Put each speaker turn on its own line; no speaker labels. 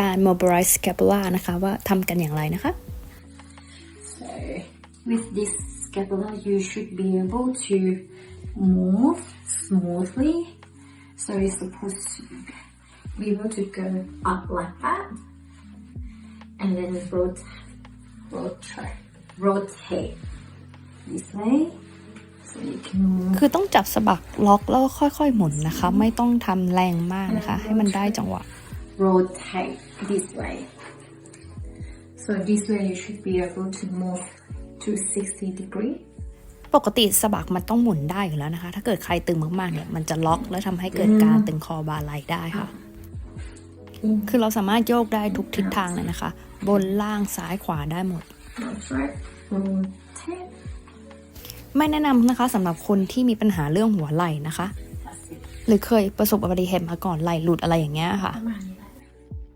การ mobilize scapula นะคะว่าทำกันอย่างไรนะคะ
So with this scapula, you should be able to move smoothly. So you're supposed to be able to go up like that, and then rotate, rotate, rotate this way. So you can move.
คือต้องจับสะบักล็อกแล้วก็ค่อยๆ หมุนนะคะ ไม่ต้องทำแรงมากนะคะ ให้มันได้จังหวะ
rotate this way. So this way you should be able to move to 60 degree.
ปกติสะบักมันต้องหมุนได้อยู่แล้วนะคะ ถ้าเกิดใครตึงมากๆเนี่ยมันจะล็อกแล้วทำให้เกิดการตึงคอบาไหลได้ค่ะ คือเราสามารถโยกได้ทุกทิศทางเลยนะคะ บนล่างซ้ายขวาได้หมด
That's right. Rotate.
ไม่แนะนำนะคะสำหรับคนที่มีปัญหาเรื่องหัวไหล่นะคะ
That's it.
หรือเคยประสบอุบัติเหตุมาก่อนไหล่หลุดอะไรอย่างเงี้ยค่ะ
ประมาณ